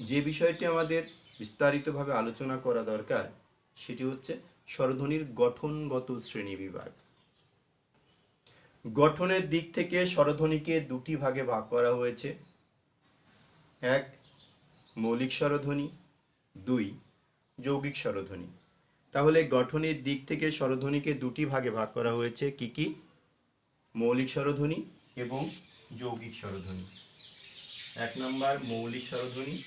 যে বিষয়টি আমাদের বিস্তারিতভাবে আলোচনা করা দরকার, সেটি হচ্ছে স্বরধ্বনির গঠনগত শ্রেণি বিভাগ। গঠনের দিক থেকে স্বরধ্বনিকে দুটি ভাগে ভাগ করা হয়েছে। এক, মৌলিক স্বরধ্বনি। দুই, যৌগিক স্বরধ্বনি। তাহলে গঠনের দিক থেকে স্বরধ্বনিকে দুটি ভাগে ভাগ করা হয়েছে। কি কি? মৌলিক স্বরধ্বনি এবং যৌগিক স্বরধ্বনি। এক নম্বর, মৌলিক স্বরধ্বনি।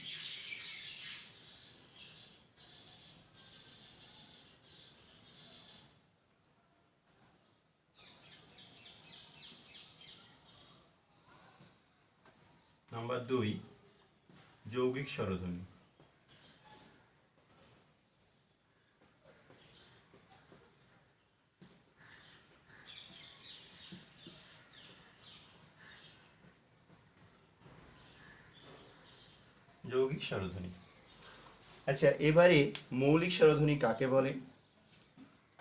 নাম্বার দুই যৌগিক স্বরধ্বনি। যৌগিক স্বরধ্বনি। আচ্ছা এবারে মৌলিক স্বরধ্বনি কাকে বলে?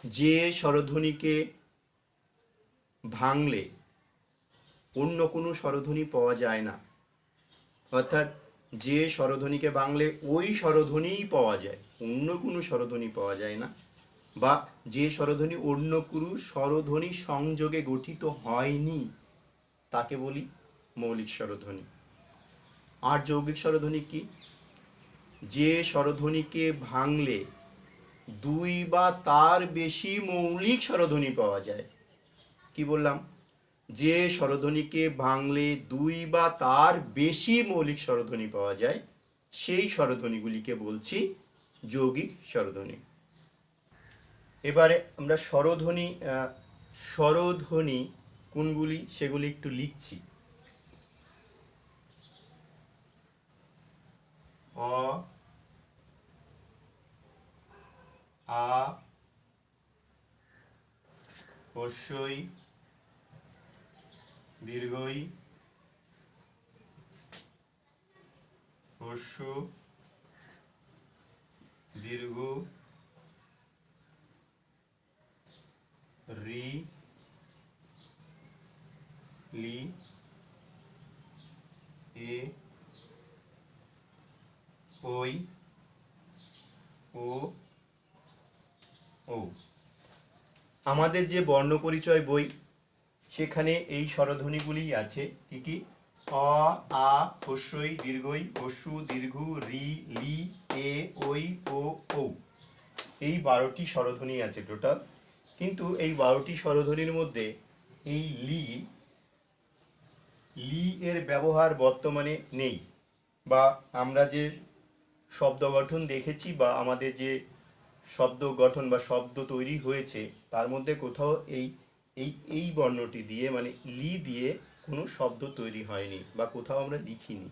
যে স্বরধ্বনিকে ভাঙলে অন্য কোনো স্বরধ্বনি পাওয়া যায় না। অর্থাৎ যে স্বরধ্বনিকে ভাঙলে ওই স্বরধ্বনিই পাওয়া যায়, অন্য কোনো স্বরধ্বনি পাওয়া যায় না, বা যে স্বরধ্বনি অন্য কোনো স্বরধ্বনি সংযোগে গঠিত হয়নি, তাকে বলি মৌলিক স্বরধ্বনি। আর যৌগিক স্বরধ্বনি কি? যে স্বরধ্বনিকে ভাঙলে দুই বা তার বেশি মৌলিক স্বরধ্বনি পাওয়া যায়। কি বললাম? যে স্বরধ্বনিকে ভাঙলে দুই বা তার বেশি মৌলিক স্বরধ্বনি পাওয়া যায়, সেই স্বরধ্বনিগুলিকে বলছি যৌগিক স্বরধ্বনি। এবারে আমরা স্বরধ্বনি স্বরধ্বনি কোনগুলি সেগুলি একটু লিখছি। অ, আ, অবশ্যই দীর্ঘই হস্য দীর্ঘ রি লি এ ওই ও ও আমাদের যে বর্ণ পরিচয় বই সেখানে এই স্বরধ্বনিগুলি আছে। কি কি? অ আ হস্যই দীর্ঘই হস্যু দীর্ঘ, রি, লি, এ ওই ও ও এই বারোটি স্বরধ্বনি আছে টোটাল। কিন্তু এই বারোটি স্বরধ্বনির মধ্যে এই লি লি এর ব্যবহার বর্তমানে নেই। বা আমরা যে শব্দ গঠন দেখেছি বা আমাদের যে শব্দ গঠন বা শব্দ তৈরি হয়েছে, তার মধ্যে কোথাও এই এই এই বর্ণটি দিয়ে মানে লি দিয়ে কোনো শব্দ তৈরি হয়নি বা কোথাও আমরা লিখিনি।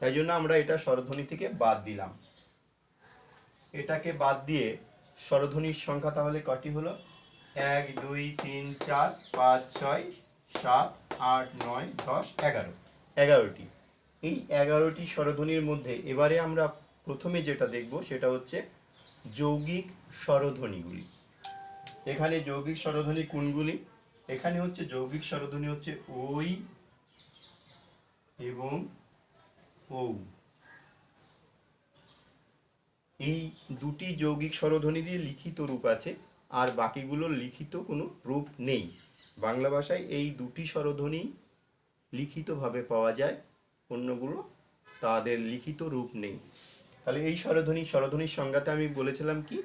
তাই জন্য আমরা এটা স্বরধ্বনি থেকে বাদ দিলাম। এটাকে বাদ দিয়ে স্বরধ্বনির সংখ্যা তাহলে কটি হলো? এক, দুই, তিন, চার, পাঁচ, ছয়, সাত, আট, নয়, দশ, এগারো। এগারোটি। এই এগারোটি স্বরধ্বনির মধ্যে এবারে আমরা প্রথমে যেটা দেখব সেটা হচ্ছে যৌগিক স্বরধ্বনিগুলি। এখানে যৌগিক স্বরধ্বনি কোনগুলি? এখানে হচ্ছে যৌগিক স্বরধ্বনি হচ্ছে ওই এবং ও এই দুটি যৌগিক স্বরধ্বনি দিয়ে লিখিত রূপ আছে, আর বাকিগুলোর লিখিত কোনো রূপ নেই। বাংলা ভাষায় এই দুটি স্বরধ্বনি লিখিতভাবে পাওয়া যায়, অন্যগুলো তাদের লিখিত রূপ নেই। তাহলে এই স্বরধ্বনি, স্বরধ্বনির সংজ্ঞাতে আমি বলেছিলাম কি?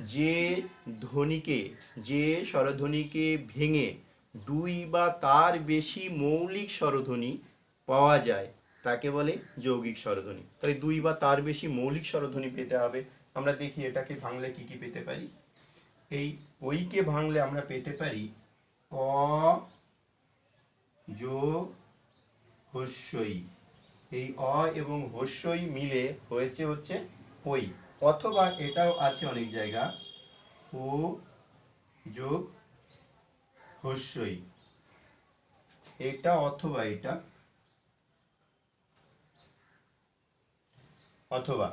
যে ধ্বনিকে, যে স্বরধ্বনিকে ভেঙে দুই বা তার বেশি মৌলিক স্বরধ্বনি পাওয়া যায়, তাকে বলে যৌগিক স্বরধ্বনি। তাহলে দুই বা তার বেশি মৌলিক স্বরধ্বনি পেতে হবে। আমরা দেখি এটাকে ভাঙলে কি কি পেতে পারি? এই ওইকে ভাঙলে আমরা পেতে পারি অ যো, হস্যই। এই অ এবং হস্যই মিলে হয়েছে হচ্ছে ওই অথবা এটাও আছে অনেক জায়গা। ও যোগ হস্যই। এটা অথবা এটা। অথবা।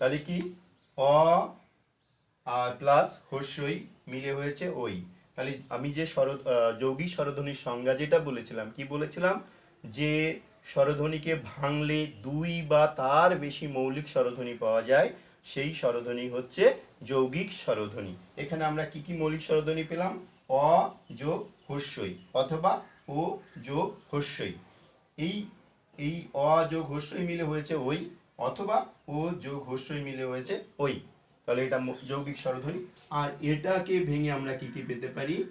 তাহলে কি? অ আর প্লাস হস্যই মিলে হয়েছে ওই। তাহলে আমি যে স্বর যৌগিক স্বরধ্বনির সংজ্ঞা যেটা বলেছিলাম, কি বলেছিলাম? যে স্বরধ্বনিকে ভাঙলে দুই বা তার বেশি মৌলিক স্বরধ্বনি পাওয়া যায়। সেই স্বরধ্বনি হচ্ছে যৌগিক স্বরধ্বনি। এখানে আমরা কি কি মৌলিক স্বরধ্বনি পেলাম? অ, যোগ, হস্যই অথবা ও, যোগ, হস্যই। এই এই অ, যোগ, হস্যই মিলে হয়েছে ওই অথবা ও, যোগ, হস্যই মিলে হয়েছে ওই। তাহলে এটা যৌগিক স্বরধ্বনি। আর এটাকে ভেঙে আমরা কি কি পেতে পারি?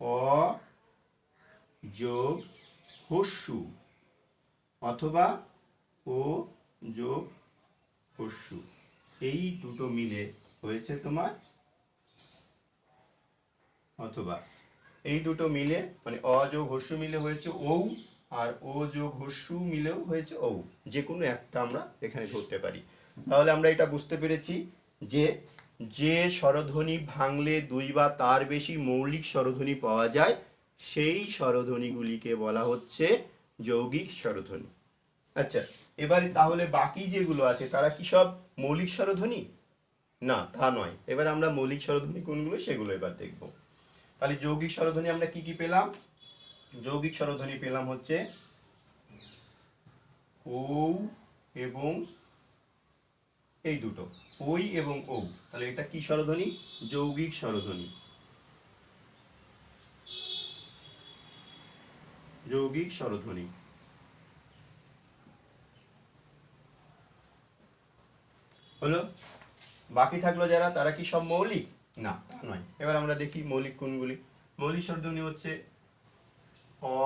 অ, যোগ, হস্যু অথবা ও, যোগ হস্যু এই দুটো মিলে হয়েছে তোমার অথবা। এই দুটো মিলে মানে অ যোগ হস্যু মিলে হয়েছে ঔ আর ও যোগ হস্যু মিলেও হয়েছে ঔ। যে কোনো একটা আমরা এখানে ধরতে পারি। তাহলে আমরা এটা বুঝতে পেরেছি যে যে স্বরধ্বনি ভাঙলে দুই বা তার বেশি মৌলিক স্বরধ্বনি পাওয়া যায়, সেই স্বরধ্বনিগুলিকে বলা হচ্ছে যৌগিক স্বরধ্বনি। আচ্ছা এবারে তাহলে বাকি যেগুলো আছে, তারা কি সব মৌলিক স্বরধ্বনি? না, তা নয়। এবার আমরা মৌলিক স্বরধ্বনি কোনগুলো, সেগুলো এবার দেখব। তাহলে যৌগিক স্বরধ্বনি আমরা কি কি পেলাম? যৌগিক স্বরধ্বনি পেলাম হচ্ছে ও এবং এই দুটো। ওই এবং ও তাহলে এটা কি স্বরধ্বনি? যৌগিক স্বরধ্বনি। যৌগিক স্বরধ্বনি। হলো? বাকি থাকল যারা, তারা কি সব মৌলিক? না নয়। এবার আমরা দেখি মৌলিক কোনগুলি। মৌলিক স্বরধ্বনি হচ্ছে অ,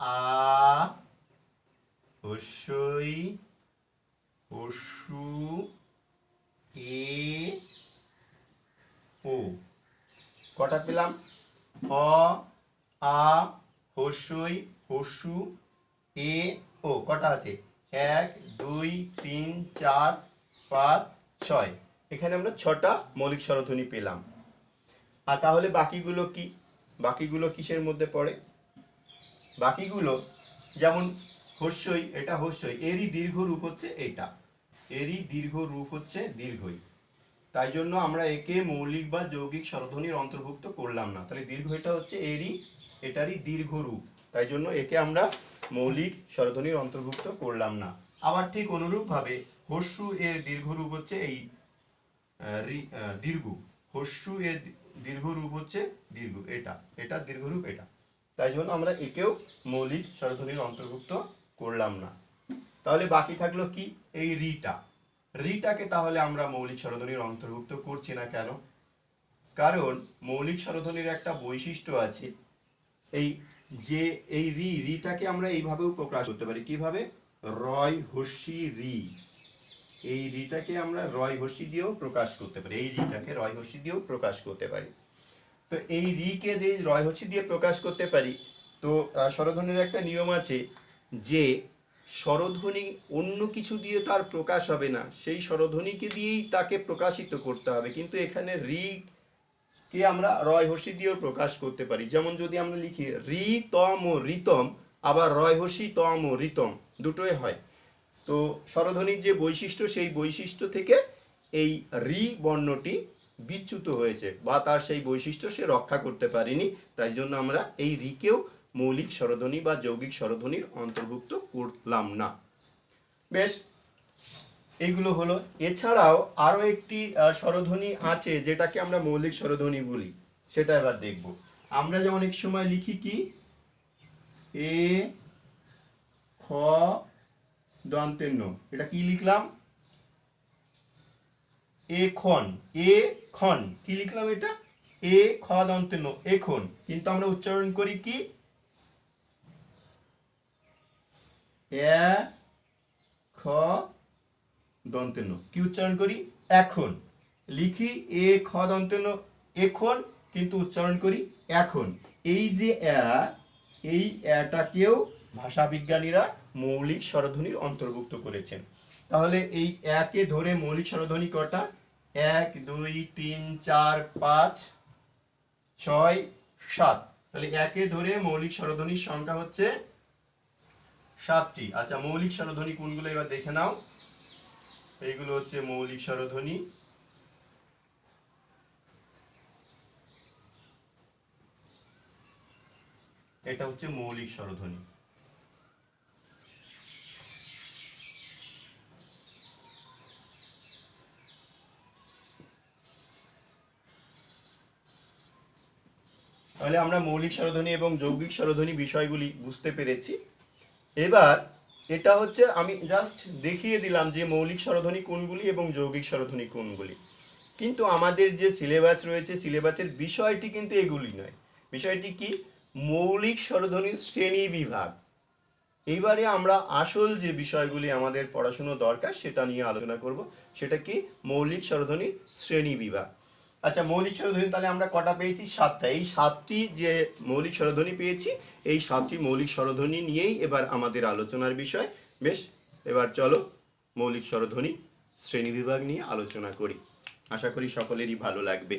আ হস্যই হস্যু এ, ও। কটা পেলাম? অ, আ হস্যই হস্যু এ, ও। কটা আছে? এক, দুই, তিন, চার, পাঁচ, ছয়। এখানে আমরা ছটা মৌলিক স্বরধ্বনি পেলাম। আর তাহলে বাকিগুলো কি? বাকিগুলো কিসের মধ্যে পড়ে? বাকিগুলো যেমন হস্যই, এটা হস্যই, এরই দীর্ঘ রূপ হচ্ছে এটা এরই দীর্ঘ রূপ হচ্ছে দীর্ঘই। তাই জন্য আমরা একে মৌলিক বা যৌগিক স্বরধ্বনির অন্তর্ভুক্ত করলাম না। তাহলে দীর্ঘ এটা হচ্ছে এরই, এটারই দীর্ঘ রূপ। তাই জন্য একে আমরা মৌলিক স্বরধ্বনির অন্তর্ভুক্ত করলাম না। আবার ঠিক অনুরূপভাবে হস্যু এর দীর্ঘ রূপ হচ্ছে এই দীর্ঘ হস্যু এর দীর্ঘ। রূপ হচ্ছে দীর্ঘ, এটা। এটা দীর্ঘ রূপ এটা। তাই জন্য আমরা একেও মৌলিক স্বরধ্বনির অন্তর্ভুক্ত করলাম না। তাহলে বাকি থাকল কি? এই রিটা। রিটাকে তাহলে আমরা মৌলিক স্বরধ্বনির অন্তর্ভুক্ত করছি না কেন? কারণ মৌলিক স্বরধ্বনির একটা বৈশিষ্ট্য আছে। এই যে এই রি, রিটাকে আমরা এইভাবেও প্রকাশ করতে পারি। কীভাবে? রয় হস্যি রি। এই রিটাকে আমরা রয় হস্যি দিয়েও প্রকাশ করতে পারি। এই রিটাকে রয় হস্যি দিয়েও প্রকাশ করতে পারি। তো এই রিকে দিয়ে রয় হস্যি দিয়ে প্রকাশ করতে পারি, তো স্বরধ্বনির একটা নিয়ম আছে যে স্বরধ্বনি অন্য কিছু দিয়ে তার প্রকাশ হবে না। সেই স্বরধ্বনিকে দিয়েই তাকে প্রকাশিত করতে হবে। কিন্তু এখানে রি কে আমরা রয় হসি দিয়েও প্রকাশ করতে পারি। যেমন যদি আমরা লিখি রি তম ও রিতম, আবার রয় হসি তম ও রিতম, দুটোই হয়। তো স্বরধ্বনির যে বৈশিষ্ট্য, সেই বৈশিষ্ট্য থেকে এই রি বর্ণটি বিচ্যুত হয়েছে বা তার সেই বৈশিষ্ট্য সে রক্ষা করতে পারেনি। তাই জন্য আমরা এই রিকেও মৌলিক স্বরধ্বনি বা যৌগিক স্বরধ্বনির অন্তর্ভুক্ত করলাম না। বেশ এইগুলো হলো। এছাড়াও আরও একটি স্বরধ্বনি আছে, যেটাকে আমরা মৌলিক স্বরধ্বনি বলি। সেটা এবার দেখব। আমরা যেমন এক সময় লিখি কি? এ, খ দন্তের ন এটা কি লিখলাম? এ, খন। এ, খন। কি লিখলাম এটা? এ, খ দন্তের ন এখন কিন্তু আমরা উচ্চারণ করি কি? এ, খ দন্তেন কি উচ্চারণ করি? এখন। লিখি এ, খ দন্তেন এখন, কিন্তু উচ্চারণ করি এখন। এই যে এই অ্যাটাকেও ভাষাবিজ্ঞানীরা মৌলিক স্বরধ্বনির অন্তর্ভুক্ত করেছেন। তাহলে এই একে ধরে মৌলিক স্বরধ্বনি কটা? এক, দুই, তিন, চার, পাঁচ, ছয়, সাত। তাহলে একে ধরে মৌলিক স্বরধ্বনির সংখ্যা হচ্ছে সাতটি। আচ্ছা মৌলিক স্বরধ্বনি কোনগুলো এবার দেখে নাও। এইগুলো হচ্ছে মৌলিক স্বরধ্বনি এটা হচ্ছে মৌলিক স্বরধ্বনি তাহলে আমরা মৌলিক স্বরধ্বনি এবং যৌগিক স্বরধ্বনি বিষয়গুলি বুঝতে পেরেছি। এবার এটা হচ্ছে আমি জাস্ট দেখিয়ে দিলাম যে মৌলিক স্বরধ্বনি কোনগুলি এবং যৌগিক স্বরধ্বনি কোনগুলি। কিন্তু আমাদের যে সিলেবাস রয়েছে সিলেবাসের বিষয়টি কিন্তু এগুলি নয়। বিষয়টি কি? মৌলিক স্বরধ্বনির শ্রেণি বিভাগ। এইবারে আমরা আসল যে বিষয়গুলি আমাদের পড়াশুনো দরকার, সেটা নিয়ে আলোচনা করব। সেটা কি? মৌলিক স্বরধ্বনি শ্রেণি বিভাগ। আচ্ছা মৌলিক স্বরধ্বনি তাহলে আমরা কটা পেয়েছি? সাতটা। এই সাতটি যে মৌলিক স্বরধ্বনি পেয়েছি, এই সাতটি মৌলিক স্বরধ্বনি নিয়েই এবার আমাদের আলোচনার বিষয়। বেশ, এবার চলো মৌলিক স্বরধ্বনি শ্রেণি বিভাগ নিয়ে আলোচনা করি। আশা করি সকলেরই ভালো লাগবে।